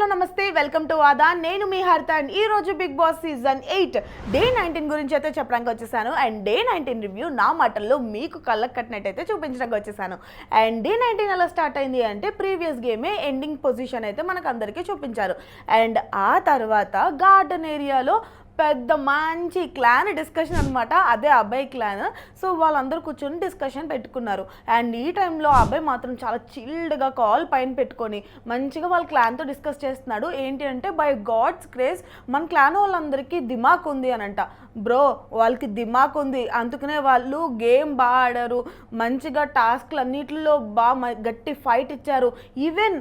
Hello namaste. Welcome to వాదా. నేను మీ హరిత అండ్ ఈ రోజు Bigg Boss season eight day nineteen గురించి అయితే చెప్పడానికి వచ్చేసాను. అండ్ డే నైన్టీన్ రివ్యూ నా మాటల్లో మీకు కళ్ళకు కట్టినట్టయితే చూపించడానికి వచ్చేసాను. అండ్ డే నైన్టీన్ ఎలా స్టార్ట్ అయింది అంటే ప్రీవియస్ గేమే ఎండింగ్ పొజిషన్ అయితే మనకు అందరికీ చూపించారు. అండ్ ఆ తర్వాత గార్డెన్ ఏరియాలో పెద్ద మంచి క్లాన్ డిస్కషన్ అనమాట అదే అబ్బాయి క్లాన్ సో వాళ్ళందరూ కూర్చొని డిస్కషన్ పెట్టుకున్నారు. అండ్ ఈ టైంలో అబ్బాయి మాత్రం చాలా చిల్డ్గా కాల్ పైన పెట్టుకొని మంచిగా వాళ్ళ క్లాన్తో డిస్కస్ చేస్తున్నాడు. ఏంటి అంటే బై గాడ్స్ క్రేజ్ మన క్లాన్ వాళ్ళందరికీ దిమాక్ ఉంది అని అంట బ్రో వాళ్ళకి దిమాక్ ఉంది. అందుకనే వాళ్ళు గేమ్ బాగా ఆడారు. మంచిగా టాస్క్లు అన్నిటిలో బాగా గట్టి ఫైట్ ఇచ్చారు. ఈవెన్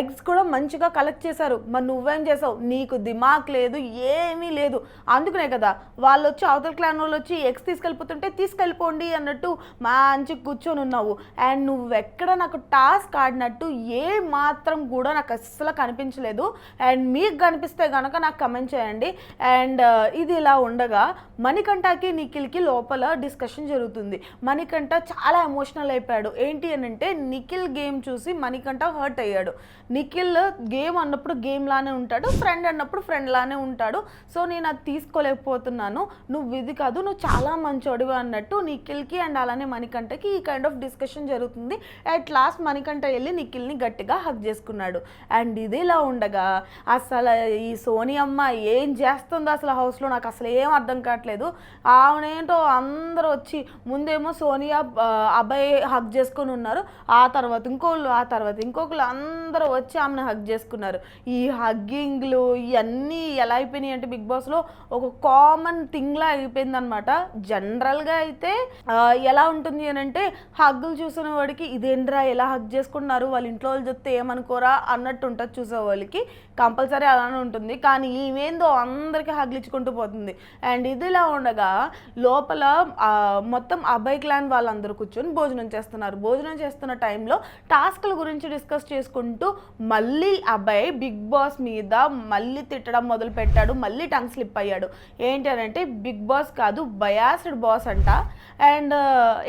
ఎగ్స్ కూడా మంచిగా కలెక్ట్ చేశారు. మరి నువ్వేం చేసావు? నీకు దిమాక్ లేదు ఏమీ లేదు. అందుకనే కదా వాళ్ళు వచ్చి అవతల క్లాన్ వాళ్ళు వచ్చి ఎక్స్ తీసుకెళ్ళిపోతుంటే తీసుకెళ్ళిపోండి అన్నట్టు మంచి కూర్చొని ఉన్నావు. అండ్ నువ్వెక్కడ నాకు టాస్క్ ఆడినట్టు ఏ మాత్రం కూడా నాకు అస్సలు కనిపించలేదు. అండ్ మీకు కనిపిస్తే కనుక నాకు కమెంట్ చేయండి. అండ్ uh, ఇది ఇలా ఉండగా మణికంఠకి నిఖిల్కి లోపల డిస్కషన్ జరుగుతుంది. మణికంఠ చాలా ఎమోషనల్ అయిపోయాడు. ఏంటి అని అంటే నిఖిల్ గేమ్ చూసి మణికంఠ హర్ట్ అయ్యాడు. నిఖిల్ గేమ్ అన్నప్పుడు గేమ్ లానే ఉంటాడు ఫ్రెండ్ అన్నప్పుడు ఫ్రెండ్ లానే ఉంటాడు. సో నేను అది తీసుకోలేకపోతున్నాను. నువ్వు ఇది కాదు నువ్వు చాలా మంచోడివి అన్నట్టు నిఖిల్కి అండ్ అలానే మణికంఠకి ఈ కైండ్ ఆఫ్ డిస్కషన్ జరుగుతుంది. అట్ లాస్ట్ మణికంఠ వెళ్ళి నిఖిల్ని గట్టిగా హక్ చేసుకున్నాడు. అండ్ ఇది ఇలా ఉండగా అసలు ఈ సోని అమ్మ ఏం చేస్తుందో అసలు హౌస్లో నాకు అసలు ఏం అర్థం కావట్లేదు. ఆమెనేంటో అందరూ వచ్చి ముందేమో సోనియా అబ్బాయి హక్ చేసుకొని ఉన్నారు. ఆ తర్వాత ఇంకోళ్ళు ఆ తర్వాత ఇంకొకళ్ళు అందరూ వచ్చి ఆమెను హక్ చేసుకున్నారు. ఈ హగ్గింగ్లు ఇవన్నీ ఎలా అయిపోయినాయి అంటే బిగ్ బాస్లో ఒక కామన్ థింగ్లా అయిపోయింది అనమాట జనరల్గా అయితే ఎలా ఉంటుంది అని అంటే హగ్గులు చూసిన వాడికి ఇదేంట్రా ఎలా హగ్ చేసుకుంటున్నారు వాళ్ళ ఇంట్లో వాళ్ళు చెప్తే ఏమనుకోరా అన్నట్టు ఉంటుంది చూసే వాళ్ళకి. కంపల్సరీ అలానే ఉంటుంది. కానీ ఈమెందో అందరికీ హగ్లిచ్చుకుంటూ పోతుంది. అండ్ ఇదిలా ఉండగా లోపల మొత్తం అబ్బాయి క్లాన్ వాళ్ళందరూ కూర్చొని భోజనం చేస్తున్నారు. భోజనం చేస్తున్న టైంలో టాస్క్ల గురించి డిస్కస్ చేసుకుంటూ మళ్ళీ అబ్బాయి బిగ్ బాస్ మీద మళ్ళీ తిట్టడం మొదలు పెట్టాడు మళ్ళీ టంగ్స్ స్లిప్ అయ్యాడు. ఏంటి అని అంటే బిగ్ బాస్ కాదు బయాస్డ్ బాస్ అంట. అండ్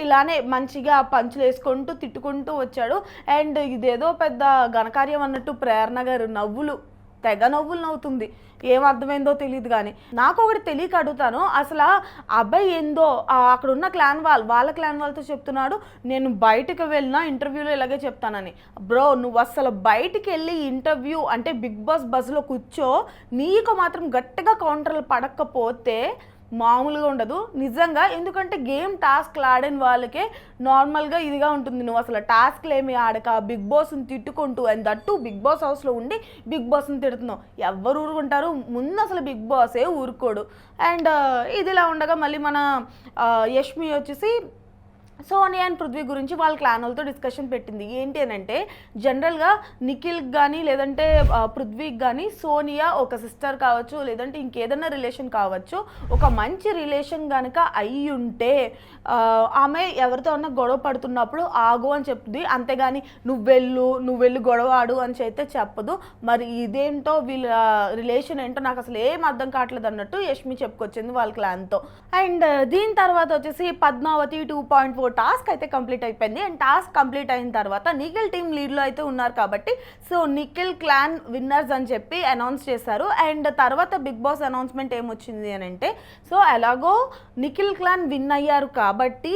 ఇలానే మంచిగా పంచులు వేసుకుంటూ తిట్టుకుంటూ వచ్చాడు. అండ్ ఇదేదో పెద్ద ఘనకార్యం అన్నట్టు ప్రేరణ గారు నవ్వులు. తెగ నవ్వులు నవ్వుతుంది ఏం అర్థమైందో తెలియదు కానీ నాకు ఒకటి తెలియక అడుగుతాను. అసలు అబ్బాయి ఏందో అక్కడ ఉన్న క్లాన్ వాళ్ళు వాళ్ళ క్లాన్ వాళ్ళతో చెప్తున్నాడు. నేను బయటకు వెళ్ళినా ఇంటర్వ్యూలో ఇలాగే చెప్తానని. బ్రో నువ్వు అసలు బయటికి వెళ్ళి ఇంటర్వ్యూ అంటే బిగ్ బాస్ బస్లో కూర్చో నీకు మాత్రం గట్టిగా కౌంటర్లు పడకపోతే మామూలుగా ఉండదు. నిజంగా ఎందుకంటే గేమ్ టాస్క్లు ఆడని వాళ్ళకే నార్మల్గా ఇదిగా ఉంటుంది. నువ్వు అసలు టాస్క్లు ఏమి ఆడక బిగ్ బాస్ని తిట్టుకుంటూ అండ్ దట్టు బిగ్ బాస్ హౌస్లో ఉండి బిగ్ బాస్ని తిడుతున్నావు. ఎవరు ఊరుకుంటారు. ముందు అసలు బిగ్ బాసే ఊరుకోడు. అండ్ ఇదిలా ఉండగా మళ్ళీ మన యష్మి వచ్చేసి సోనియా అండ్ పృథ్వీ గురించి వాళ్ళ క్లాన్ వాళ్ళతో డిస్కషన్ పెట్టింది. ఏంటి అని అంటే జనరల్గా నిఖిల్కి కానీ లేదంటే పృథ్వీకి కానీ సోనియా ఒక సిస్టర్ కావచ్చు లేదంటే ఇంకేదైనా రిలేషన్ కావచ్చు ఒక మంచి రిలేషన్ కనుక అయి ఉంటే ఆమె ఎవరితో అన్నా గొడవ పడుతున్నప్పుడు ఆగు అని చెప్తుంది. అంతేగాని నువ్వు వెళ్ళు నువ్వు వెళ్ళి గొడవ ఆడు అని అయితే చెప్పదు. మరి ఇదేంటో వీళ్ళ రిలేషన్ ఏంటో నాకు అసలు ఏం అర్థం కావట్లేదు అన్నట్టు యష్మి చెప్పుకొచ్చింది వాళ్ళ క్లాన్తో. అండ్ దీని తర్వాత వచ్చేసి Padmavati two point four task అయితే కంప్లీట్ అయిపోయింది. అండ్ టాస్క్ కంప్లీట్ అయిన తర్వాత నిఖిల్ టీమ్ లీడ్లో అయితే ఉన్నారు కాబట్టి సో నిఖిల్ క్లాన్ విన్నర్స్ అని చెప్పి అనౌన్స్ చేశారు. అండ్ తర్వాత బిగ్ బాస్ అనౌన్స్మెంట్ ఏమొచ్చింది అని అంటే సో ఎలాగో నిఖిల్ క్లాన్ విన్ అయ్యారు కాబట్టి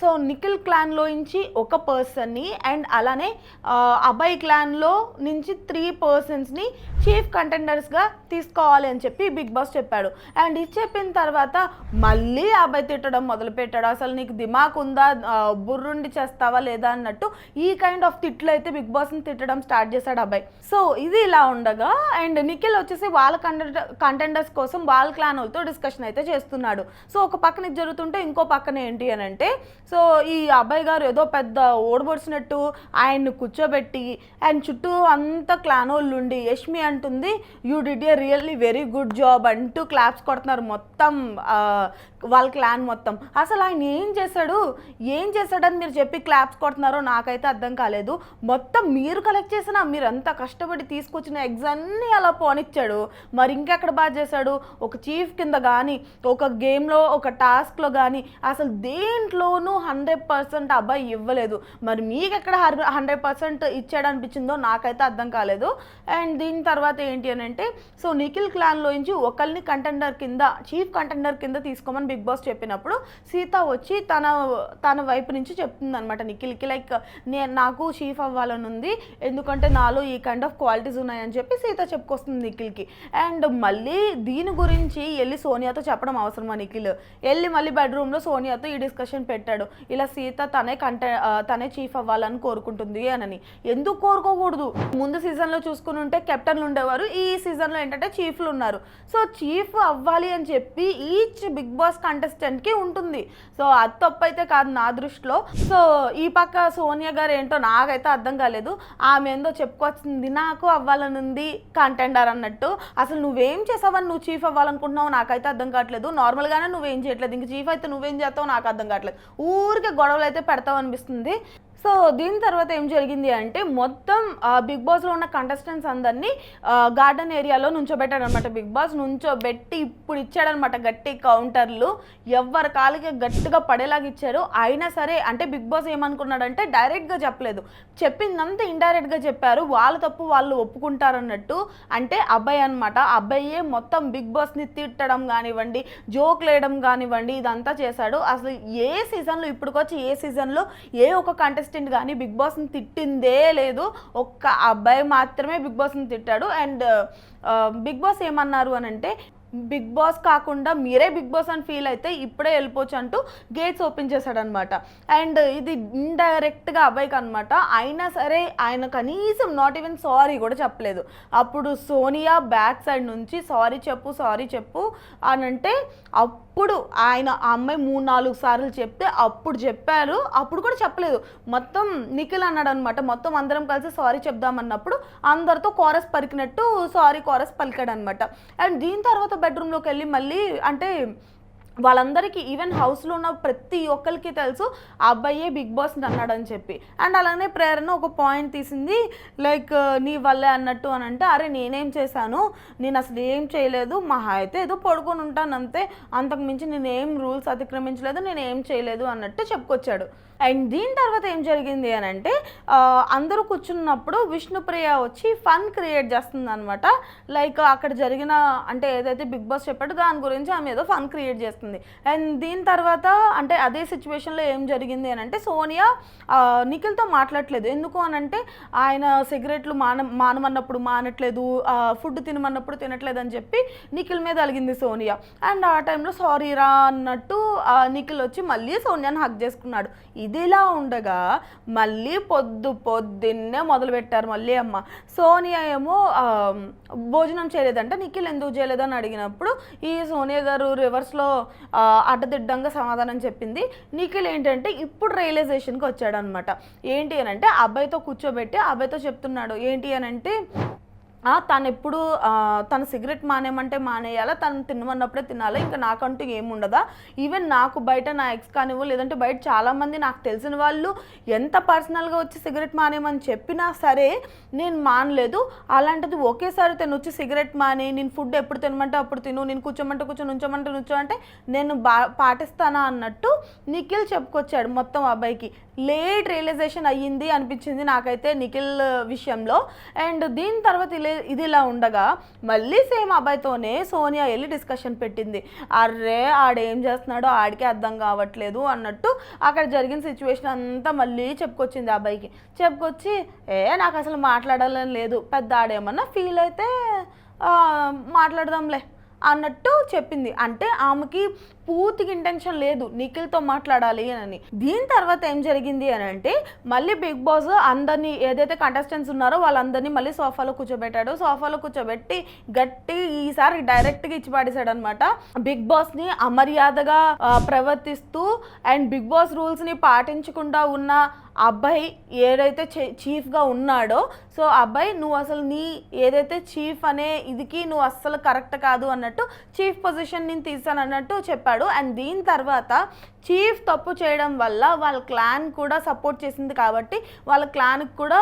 సో నిఖిల్ క్లాన్లో నుంచి ఒక పర్సన్ని అండ్ అలానే అభయ్ క్లాన్లో నుంచి త్రీ పర్సన్స్ని చీఫ్ కంటెండర్స్గా తీసుకోవాలి అని చెప్పి బిగ్ బాస్ చెప్పాడు. అండ్ ఇది చెప్పిన తర్వాత మళ్ళీ అభయ్ తిట్టడం మొదలుపెట్టాడు. అసలు నీకు దిమాక్ ఉందా? బుర్రుండి చేస్తావా లేదా అన్నట్టు ఈ కైండ్ ఆఫ్ తిట్లు అయితే బిగ్ బాస్ని తిట్టడం స్టార్ట్ చేశాడు అభయ్. సో ఇది ఇలా ఉండగా అండ్ నిఖిల్ వచ్చేసి వాళ్ళ కంటెండర్స్ కోసం వాళ్ళ క్లాన్ వాళ్ళతో డిస్కషన్ అయితే చేస్తున్నాడు. సో ఒక పక్కన ఇది జరుగుతుంటే ఇంకో పక్కన ఏంటి అని అంటే సో ఈ అబ్బాయి గారు ఏదో పెద్ద ఓడబొడిచినట్టు ఆయన్ని కూర్చోబెట్టి ఆయన చుట్టూ అంతా క్లాన్ ఉండి యష్మి అంటుంది you did a really very good job అంటూ క్లాప్స్ కొడుతున్నారు మొత్తం వాళ్ళ క్లాన్ మొత్తం. అసలు ఆయన ఏం చేశాడు? ఏం చేశాడని మీరు చెప్పి క్లాప్స్ కొడుతున్నారో నాకైతే అర్థం కాలేదు. మొత్తం మీరు కలెక్ట్ చేసిన మీరు అంత కష్టపడి తీసుకొచ్చిన ఎగ్స్ అన్నీ అలా పోనిచ్చాడు. మరి ఇంకెక్కడ బాగా చేశాడు? ఒక చీఫ్ కింద కానీ ఒక గేమ్లో ఒక టాస్క్లో కానీ అసలు దేని దేంట్లోనూ హండ్రెడ్ పర్సెంట్ అబ్బాయి ఇవ్వలేదు. మరి మీకు ఎక్కడ హండ్రెడ్ పర్సెంట్ ఇచ్చాడు అనిపించిందో నాకైతే అర్థం కాలేదు. అండ్ దీని తర్వాత ఏంటి అని అంటే సో నిఖిల్ క్లాన్లోంచి ఒకరిని కంటెండర్ కింద చీఫ్ కంటెండర్ కింద తీసుకోమని బిగ్ బాస్ చెప్పినప్పుడు సీత వచ్చి తన తన వైపు నుంచి చెప్తుంది అనమాట నిఖిల్కి లైక్ నేను నాకు చీఫ్ అవ్వాలని ఉంది. ఎందుకంటే నాలో ఈ కైండ్ ఆఫ్ క్వాలిటీస్ ఉన్నాయని చెప్పి సీత చెప్పుకొస్తుంది నిఖిల్కి. అండ్ మళ్ళీ దీని గురించి వెళ్ళి సోనియాతో చెప్పడం అవసరమా నిఖిల్? వెళ్ళి మళ్ళీ బెడ్రూమ్లో సోనియాతో ఈ డిస్కషన్ పెట్టాడు. ఇలా సీత తనే కంటె తనే చీఫ్ అవ్వాలని కోరుకుంటుంది అని ఎందుకు కోరుకోకూడదు? ముందు సీజన్లో చూసుకుని ఉంటే కెప్టెన్లు ఉండేవారు ఈ సీజన్లో ఏంటంటే చీఫ్లు ఉన్నారు. సో చీఫ్ అవ్వాలి అని చెప్పి ఈచ్ బిగ్ బాస్ కంటెస్టెంట్కి ఉంటుంది. సో అది తప్పు అయితే కాదు నా దృష్టిలో. సో ఈ పక్క సోనియా గారు ఏంటో నాకైతే అర్థం కాలేదు. ఆమె ఏందో చెప్పుకొచ్చింది నాకు అవ్వాలని ఉంది కంటెండర్ అన్నట్టు. అసలు నువ్వేం చేసావని నువ్వు చీఫ్ అవ్వాలనుకుంటున్నావు నాకైతే అర్థం కావట్లేదు. నార్మల్గానే నువ్వేం చేయట్లేదు. ఇంక చీఫ్ అయితే నువ్వేం చేస్తావు నాకు అర్థం కావట్లేదు. ఊరికే గొడవలు అయితే పెడతాం అనిపిస్తుంది. సో దీని తర్వాత ఏం జరిగింది అంటే మొత్తం బిగ్ బాస్లో ఉన్న కంటెస్టెంట్స్ అందరినీ గార్డెన్ ఏరియాలో నుంచోబెట్టాడు అనమాట బిగ్ బాస్. నుంచోబెట్టి ఇప్పుడు ఇచ్చాడనమాట గట్టి కౌంటర్లు. ఎవరి కాలికి గట్టిగా పడేలాగా ఇచ్చారు. అయినా సరే అంటే బిగ్ బాస్ ఏమనుకున్నాడంటే డైరెక్ట్గా చెప్పలేదు. చెప్పిందంతా ఇండైరెక్ట్గా చెప్పారు. వాళ్ళ తప్పు వాళ్ళు ఒప్పుకుంటారన్నట్టు. అంటే అబ్బాయి అనమాట అబ్బాయే మొత్తం బిగ్ బాస్ని తిట్టడం కానివ్వండి జోక్ వేయడం కానివ్వండి ఇదంతా చేశాడు. అసలు ఏ సీజన్లో ఇప్పటికొచ్చి ఏ సీజన్లో ఏ ఒక కంటెస్టెంట్ కానీ బిగ్ బాస్ని తిట్టిందే లేదు. ఒక్క అబ్బాయి మాత్రమే బిగ్ బాస్ని తిట్టాడు. అండ్ బిగ్ బాస్ ఏమన్నారు అని అంటే బిగ్ బాస్ కాకుండా మీరే బిగ్ బాస్ అని ఫీల్ అయితే ఇప్పుడే వెళ్ళిపోవచ్చు అంటూ గేట్స్ ఓపెన్ చేశాడనమాట అండ్ ఇది ఇండైరెక్ట్గా అబ్బాయికి అనమాట అయినా సరే ఆయన కనీసం నాట్ ఈవెన్ సారీ కూడా చెప్పలేదు. అప్పుడు సోనియా బ్యాక్ సైడ్ నుంచి సారీ చెప్పు సారీ చెప్పు అని అంటే అప్పుడు ఆయన ఆ అమ్మాయి మూడు నాలుగు సార్లు చెప్తే అప్పుడు చెప్పారు. అప్పుడు కూడా చెప్పలేదు. మొత్తం నిఖిల్ అన్నాడు అనమాట మొత్తం అందరం కలిసి సారీ చెప్దామన్నప్పుడు అందరితో కోరస్ పలికినట్టు సారీ కోరస్ పలికాడు అనమాట అండ్ దీని తర్వాత బెడ్రూమ్లోకి వెళ్ళి మళ్ళీ అంటే వాళ్ళందరికీ ఈవెన్ హౌస్లో ఉన్న ప్రతి ఒక్కరికి తెలుసు ఆ అబ్బాయే బిగ్ బాస్ అన్నాడని చెప్పి. అండ్ అలానే ప్రేరణ ఒక పాయింట్ తీసింది లైక్ నీ వల్లే అన్నట్టు అని అంటే అరే నేనేం చేశాను? నేను అసలు ఏం చేయలేదు. మహా అయితే ఏదో పడుకొని ఉంటాను అంతే. అంతకుమించి నేనేం రూల్స్ అతిక్రమించలేదు. నేను ఏం చేయలేదు అన్నట్టు చెప్పుకొచ్చాడు. అండ్ దీని తర్వాత ఏం జరిగింది అని అంటే అందరూ కూర్చున్నప్పుడు విష్ణుప్రియ వచ్చి ఫన్ క్రియేట్ చేస్తుంది అనమాట లైక్ అక్కడ జరిగిన అంటే ఏదైతే బిగ్ బాస్ చెప్పాడో దాని గురించి ఆమె ఏదో ఫన్ క్రియేట్ చేస్తుంది. అండ్ దీని తర్వాత అంటే అదే సిచ్యువేషన్లో ఏం జరిగింది అని అంటే సోనియా నిఖిల్తో మాట్లాడట్లేదు. ఎందుకు అని అంటే ఆయన సిగరెట్లు మాన మానమన్నప్పుడు మానట్లేదు ఫుడ్ తినమన్నప్పుడు తినట్లేదు అని చెప్పి నిఖిల్ మీద అలిగింది సోనియా. అండ్ ఆ టైంలో సారీ రా అన్నట్టు నిఖిల్ వచ్చి మళ్ళీ సోనియాని హక్ చేసుకున్నాడు. ఇది ఇదిలా ఉండగా మళ్ళీ పొద్దు పొద్దున్నే మొదలుపెట్టారు మళ్ళీ అమ్మ. సోనియా ఏమో భోజనం చేయలేదంట నిఖిల్ ఎందుకు చేయలేదని అడిగినప్పుడు ఈ సోనియా గారు రివర్స్లో అడ్డదిడ్డంగా సమాధానం చెప్పింది. నిఖిల్ ఏంటంటే ఇప్పుడు రియలైజేషన్కి వచ్చాడనమాట. ఏంటి అని అంటే అబ్బాయితో కూర్చోబెట్టి అబ్బాయితో చెప్తున్నాడు. ఏంటి అని అంటే తను ఎప్పుడు తను సిగరెట్ మానేయమంటే మానేయాలా తను తినమన్నప్పుడే తినాలి ఇంకా నాకంటూ ఏముండదా? ఈవెన్ నాకు బయట నా ఎక్స్ కానివ్వు లేదంటే బయట చాలామంది నాకు తెలిసిన వాళ్ళు ఎంత పర్సనల్గా వచ్చి సిగరెట్ మానేయమని చెప్పినా సరే నేను మానలేదు. అలాంటిది ఒకేసారి తను వచ్చి సిగరెట్ మాని నేను ఫుడ్ ఎప్పుడు తినమంటే అప్పుడు తిను నేను కూర్చోమంటే కూర్చో నుంచోమంటే నేను బా పాటిస్తానా అన్నట్టు నిఖిల్ చెప్పుకొచ్చాడు మొత్తం అబ్బాయికి. లేట్ రియలైజేషన్ అయ్యింది అనిపించింది నాకైతే నిఖిల్ విషయంలో. అండ్ దీని తర్వాత ఇలా ఇది ఇలా ఉండగా మళ్ళీ సేమ్ అబ్బాయితోనే సోనియా వెళ్ళి డిస్కషన్ పెట్టింది. అర్రే ఆడేం చేస్తున్నాడో ఆడికే అర్థం కావట్లేదు అన్నట్టు అక్కడ జరిగిన సిచ్యువేషన్ అంతా మళ్ళీ చెప్పుకొచ్చింది అబ్బాయికి. చెప్పుకొచ్చి ఏ నాకు అసలు మాట్లాడాలని లేదు. పెద్ద ఆడేమన్నా ఫీల్ అయితే మాట్లాడదాంలే అన్నట్టు చెప్పింది. అంటే ఆమెకి పూర్తిగా ఇంటెన్షన్ లేదు నిఖిల్తో మాట్లాడాలి అని దీని తర్వాత ఏం జరిగింది అని అంటే మళ్ళీ బిగ్ బాస్ అందరినీ ఏదైతే కంటెస్టెంట్స్ ఉన్నారో వాళ్ళందరినీ మళ్ళీ సోఫాలో కూర్చోబెట్టాడు. సోఫాలో కూర్చోబెట్టి గట్టి ఈసారి డైరెక్ట్గా ఇచ్చి పాడేశాడు అనమాట బిగ్ బాస్ని అమర్యాదగా ప్రవర్తిస్తూ అండ్ బిగ్ బాస్ రూల్స్ని పాటించకుండా ఉన్న అబ్బాయి ఏదైతే చీఫ్గా ఉన్నాడో సో అబ్బాయి నువ్వు అసలు నీ ఏదైతే చీఫ్ అనే ఇదికి నువ్వు అస్సలు కరెక్ట్ కాదు అన్నట్టు చీఫ్ పొజిషన్ నేను తీసాను అన్నట్టు చెప్పాడు అండ్ దీని తర్వాత చీఫ్ తప్పు చేయడం వల్ల వాళ్ళ క్లాన్ కూడా సపోర్ట్ చేసింది కాబట్టి వాళ్ళ క్లాన్కి కూడా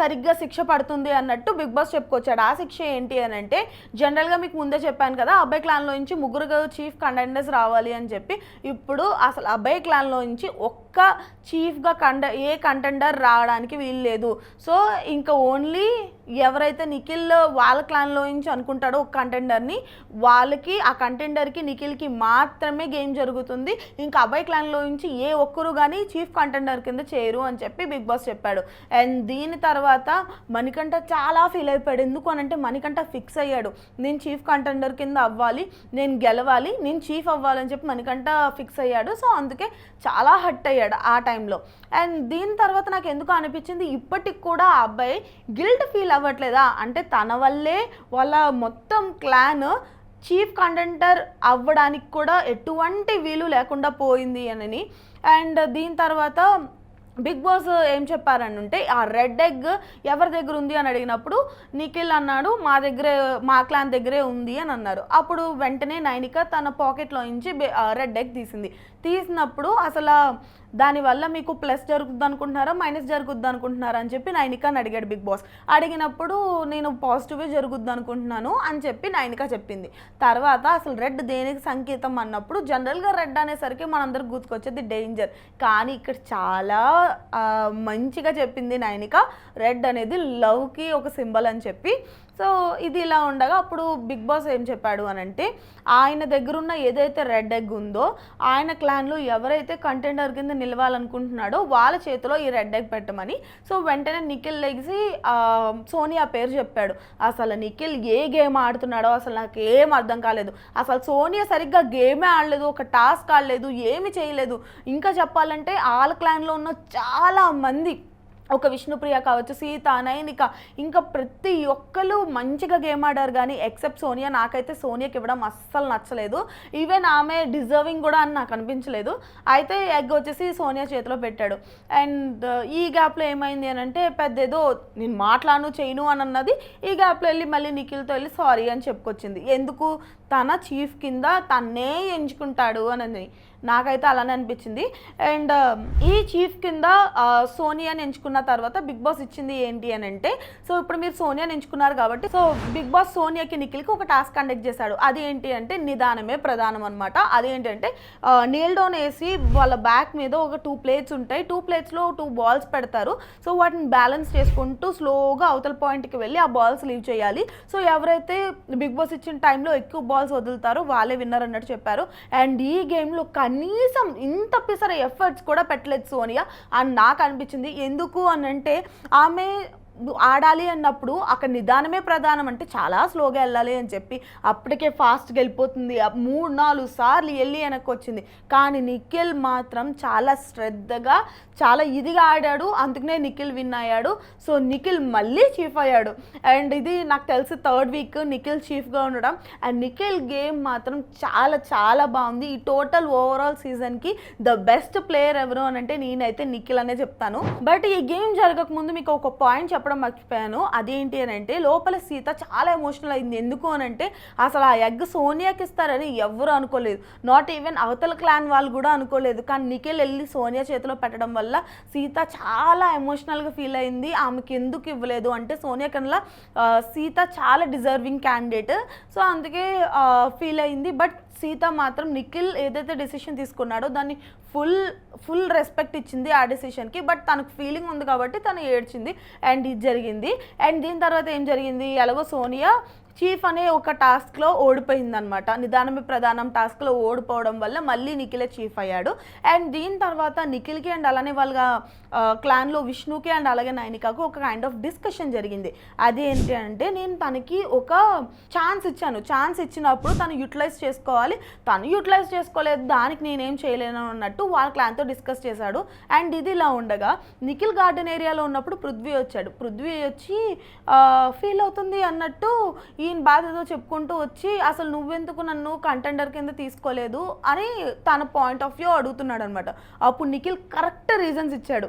సరిగ్గా శిక్ష పడుతుంది అన్నట్టు బిగ్ బాస్ చెప్పుకొచ్చాడు. ఆ శిక్ష ఏంటి అని అంటే జనరల్గా మీకు ముందే చెప్పాను కదా అబ్బాయి క్లాన్లో నుంచి ముగ్గురు చీఫ్ కంటెండర్స్ రావాలి అని చెప్పి ఇప్పుడు అసలు అబ్బాయి క్లాన్లో నుంచి ఒక్క చీఫ్గా కండ ఏ కంటెండర్ రావడానికి వీలు లేదు. సో ఇంకా ఓన్లీ ఎవరైతే నిఖిల్ వాళ్ళ క్లాన్లో నుంచి అనుకుంటాడో ఒక కంటెండర్ని వాళ్ళకి ఆ కంటెండర్కి నిఖిల్కి మాత్రమే గేమ్ జరుగుతుంది. ఇంకా అబ్బాయి క్లాన్లో నుంచి ఏ ఒక్కరు కానీ చీఫ్ కంటెండర్ కింద చేయరు అని చెప్పి బిగ్ బాస్ చెప్పాడు. అండ్ దీని తర్వాత మణికంఠ చాలా ఫీల్ అయిపోయాడు. ఎందుకు అని అంటే మణికంఠ ఫిక్స్ అయ్యాడు. నేను చీఫ్ కంటెండర్ కింద అవ్వాలి నేను గెలవాలి నేను చీఫ్ అవ్వాలని చెప్పి మణికంఠ ఫిక్స్ అయ్యాడు. సో అందుకే చాలా హట్ అయ్యాడు ఆ టైంలో. అండ్ దీని తర్వాత నాకు ఎందుకు అనిపించింది? ఇప్పటికి కూడా ఆ అబ్బాయి గిల్ట్ ఫీల్ అవ్వట్లేదా? అంటే తన వల్లే వాళ్ళ మొత్తం క్లాన్ చీఫ్ కంటెంటర్ అవ్వడానికి కూడా ఎటువంటి వీలు లేకుండా పోయింది అని అండ్ దీని తర్వాత బిగ్ బాస్ ఏం చెప్పారని ఉంటే ఆ రెడ్ ఎగ్ ఎవరి దగ్గర ఉంది? అని అడిగినప్పుడు నిఖిల్ అన్నాడు మా దగ్గరే మా క్లాన్ దగ్గరే ఉంది అని అన్నారు. అప్పుడు వెంటనే నైనిక తన పాకెట్లో నుంచి రెడ్ ఎగ్ తీసింది. తీసినప్పుడు అసలు దానివల్ల మీకు ప్లస్ జరుగుద్ది అనుకుంటున్నారా మైనస్ జరుగుద్ది అనుకుంటున్నారా అని చెప్పి నైనికని అడిగాడు బిగ్ బాస్. అడిగినప్పుడు నేను పాజిటివే జరుగుద్ది అనుకుంటున్నాను అని చెప్పి నైనిక చెప్పింది. తర్వాత అసలు రెడ్ దేనికి సంకేతం అన్నప్పుడు జనరల్గా రెడ్ అనేసరికి మనందరికి గుర్తుకొచ్చేది డేంజర్. కానీ ఇక్కడ చాలా మంచిగా చెప్పింది నైనిక. రెడ్ అనేది లవ్కి ఒక సింబల్ అని చెప్పి సో ఇది ఇలా ఉండగా అప్పుడు బిగ్ బాస్ ఏం చెప్పాడు అని అంటే ఆయన దగ్గర ఉన్న ఏదైతే రెడ్ ఎగ్ ఉందో ఆయన క్లాన్లో ఎవరైతే కంటెండర్ కింద నిలవాలనుకుంటున్నాడో వాళ్ళ చేతిలో ఈ రెడ్ ఎగ్ పెట్టమని. సో వెంటనే నిఖిల్ లెగిసి సోనియా పేరు చెప్పాడు. అసలు నిఖిల్ ఏ గేమ్ ఆడుతున్నాడో అసలు నాకు ఏం అర్థం కాలేదు. అసలు సోనియా సరిగ్గా గేమే ఆడలేదు ఒక టాస్క్ ఆడలేదు ఏమి చేయలేదు. ఇంకా చెప్పాలంటే ఆల్ క్లాన్లో ఉన్న చాలా మంది ఒక విష్ణుప్రియ కావచ్చు సీత నైనిక ఇంకా ప్రతి ఒక్కరు మంచిగా గేమ్ ఆడారు కానీ ఎక్సెప్ట్ సోనియా. నాకైతే సోనియాకి ఇవ్వడం అస్సలు నచ్చలేదు. ఈవెన్ ఆమె డిజర్వింగ్ కూడా అని నాకు అనిపించలేదు. అయితే ఎగ్ వచ్చేసి సోనియా చేతిలో పెట్టాడు. అండ్ uh, ఈ గ్యాప్లో ఏమైంది అని అంటే పెద్ద ఏదో నేను మాట్లాడను చేయను అని అన్నది ఈ గ్యాప్లో వెళ్ళి మళ్ళీ నిఖిల్తో వెళ్ళి సారీ అని చెప్పుకొచ్చింది. ఎందుకు? తన చీఫ్ కింద తన్నే ఎంచుకుంటాడు అని నాకైతే అలానే అనిపించింది. అండ్ um, ఈ చీఫ్ కింద సోనియాని ఎంచుకున్న తర్వాత బిగ్ బాస్ ఇచ్చింది ఏంటి అని అంటే సో ఇప్పుడు మీరు సోనియాని ఎంచుకున్నారు కాబట్టి సో బిగ్ బాస్ సోనియాకి నిఖిల్కి ఒక టాస్క్ కండక్ట్ చేశాడు. అది ఏంటి అంటే నిదానమే ప్రధానం అనమాట అది ఏంటంటే నీల్ డౌన్ వేసి వాళ్ళ బ్యాక్ మీద ఒక టూ ప్లేట్స్ ఉంటాయి. టూ ప్లేట్స్లో టూ బాల్స్ పెడతారు. సో వాటిని బ్యాలెన్స్ చేసుకుంటూ స్లోగా అవతల పాయింట్కి వెళ్ళి ఆ బాల్స్ లీవ్ చేయాలి. సో ఎవరైతే బిగ్ బాస్ ఇచ్చిన టైంలో ఎక్కువ బాల్స్ వదులుతారు వాళ్ళే విన్నర్ అన్నట్టు చెప్పారు. అండ్ ఈ గేమ్లో కనీసం ఇంత పిసర ఎఫర్ట్స్ కూడా పెట్టలేదు సోనియా. అని నాకు అనిపించింది ఎందుకు అని అంటే ఆమె ఆడాలి అన్నప్పుడు అక్కడ నిదానమే ప్రధానం అంటే చాలా స్లోగా వెళ్ళాలి అని చెప్పి అప్పటికే ఫాస్ట్గా వెళ్ళిపోతుంది. మూడు నాలుగు సార్లు వెళ్ళి వెనక్కి వచ్చింది. కానీ నిఖిల్ మాత్రం చాలా శ్రద్ధగా చాలా ఇదిగా ఆడాడు. అందుకనే నిఖిల్ విన్ అయ్యాడు. సో నిఖిల్ మళ్ళీ చీఫ్ అయ్యాడు. అండ్ ఇది నాకు తెలిసి థర్డ్ వీక్ నిఖిల్ చీఫ్గా ఉండడం. అండ్ నిఖిల్ గేమ్ మాత్రం చాలా చాలా బాగుంది. ఈ టోటల్ ఓవరాల్ సీజన్కి ద బెస్ట్ ప్లేయర్ ఎవరు అని అంటే నేనైతే నిఖిల్ అనే చెప్తాను. బట్ ఈ గేమ్ జరగకముందు మీకు ఒక పాయింట్ చెప్పడం మర్చిపోయాను. అదేంటి అని అంటే లోపల సీత చాలా ఎమోషనల్ అయింది. ఎందుకు అని అంటే అసలు ఆ ఎగ్ సోనియాకి ఇస్తారని ఎవ్వరు అనుకోలేదు. నాట్ ఈవెన్ అవతల క్లాన్ వాళ్ళు కూడా అనుకోలేదు. కానీ నిఖిల్ వెళ్ళి సోనియా చేతిలో పెట్టడం వల్ల సీత చాలా ఎమోషనల్గా ఫీల్ అయింది. ఆమెకి ఎందుకు ఇవ్వలేదు అంటే సోనియా కన్నా సీత చాలా డిజర్వింగ్ క్యాండిడేట్ సో అందుకే ఫీల్ అయింది. బట్ సీత మాత్రం నిఖిల్ ఏదైతే డెసిషన్ తీసుకున్నాడో దాన్ని ఫుల్ ఫుల్ రెస్పెక్ట్ ఇచ్చింది ఆ డెసిషన్కి బట్ తనకు ఫీలింగ్ ఉంది కాబట్టి తను ఏడ్చింది. అండ్ ఇది జరిగింది. అండ్ దీని తర్వాత ఏం జరిగింది? ఎలాగో సోనియా చీఫ్ అనే ఒక టాస్క్లో ఓడిపోయిందనమాట నిదానమే ప్రధానం టాస్క్లో ఓడిపోవడం వల్ల మళ్ళీ నిఖిలే చీఫ్ అయ్యాడు. అండ్ దీని తర్వాత నిఖిల్కి అండ్ అలానే వాళ్ళ క్లాన్లో విష్ణుకి అండ్ అలాగే నైనికాకు ఒక కైండ్ ఆఫ్ డిస్కషన్ జరిగింది. అది ఏంటి అంటే నేను తనకి ఒక ఛాన్స్ ఇచ్చాను. ఛాన్స్ ఇచ్చినప్పుడు తను యూటిలైజ్ చేసుకోవాలి. తను యూటిలైజ్ చేసుకోలేదు. దానికి నేనేం చేయలేను అన్నట్టు వాళ్ళ క్లాన్తో డిస్కస్ చేశాడు. అండ్ ఇది ఇలా ఉండగా నిఖిల్ గార్డెన్ ఏరియాలో ఉన్నప్పుడు పృథ్వీ వచ్చాడు. పృథ్వీ వచ్చి ఫీల్ అవుతుంది అన్నట్టు ఈ ఈయన బాధ ఏదో చెప్పుకుంటూ వచ్చి అసలు నువ్వెందుకు నన్ను కంటెండర్ కింద తీసుకోలేదు? అని తన పాయింట్ ఆఫ్ వ్యూ అడుగుతున్నాడు అనమాట అప్పుడు నిఖిల్ కరెక్ట్ రీజన్స్ ఇచ్చాడు.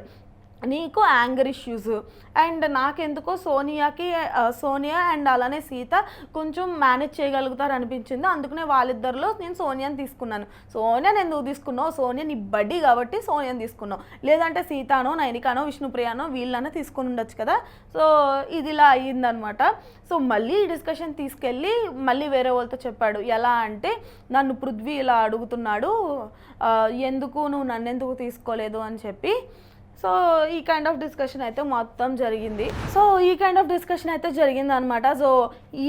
నీకు యాంగర్ ఇష్యూస్ అండ్ నాకెందుకో సోనియాకి సోనియా అండ్ అలానే సీత కొంచెం మేనేజ్ చేయగలుగుతారు అనిపించింది. అందుకనే వాళ్ళిద్దరిలో నేను సోనియాని తీసుకున్నాను. సోనియాని ఎందుకు తీసుకున్నావు? సోనియా నీ బడ్డీ కాబట్టి సోనియాని తీసుకున్నావు. లేదంటే సీతానో నైనికానో విష్ణుప్రియానో వీళ్ళనో తీసుకుని ఉండొచ్చు కదా? సో ఇది ఇలా అయ్యిందనమాట. సో మళ్ళీ ఈ డిస్కషన్ తీసుకెళ్ళి మళ్ళీ వేరే వాళ్ళతో చెప్పాడు. ఎలా అంటే నన్ను పృథ్వీ ఇలా అడుగుతున్నాడు. ఎందుకు నువ్వు నన్ను ఎందుకు తీసుకోలేదు అని చెప్పి. సో ఈ కైండ్ ఆఫ్ డిస్కషన్ అయితే మొత్తం జరిగింది. సో ఈ కైండ్ ఆఫ్ డిస్కషన్ అయితే జరిగింది అనమాట సో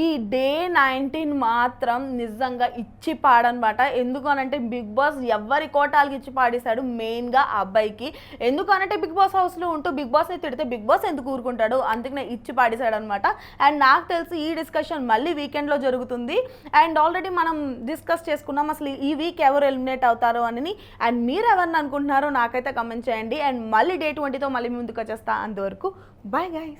ఈ డే నైన్టీన్ మాత్రం నిజంగా ఇచ్చి పాడనమాట. ఎందుకు అనంటే బిగ్ బాస్ ఎవరి కోటాలకి ఇచ్చి పాడేశాడు మెయిన్గా అబ్బాయికి. ఎందుకు అనంటే బిగ్ బాస్ హౌస్లో ఉంటూ బిగ్ బాస్ని తిడితే బిగ్ బాస్ ఎందుకు ఊరుకుంటాడు? అందుకనే ఇచ్చి పాడేశాడు అనమాట అండ్ నాకు తెలిసి ఈ డిస్కషన్ మళ్ళీ వీకెండ్లో జరుగుతుంది. అండ్ ఆల్రెడీ మనం డిస్కస్ చేసుకున్నాం అసలు ఈ వీక్ ఎవరు ఎలిమినేట్ అవుతారు అని. అండ్ మీరు ఎవరిని అనుకుంటున్నారో నాకైతే కమెంట్ చేయండి. అండ్ మళ్ళీ డే ట్వంటీతో మళ్ళీ ముందుకు వచ్చేస్తా అంతవరకు. Bye guys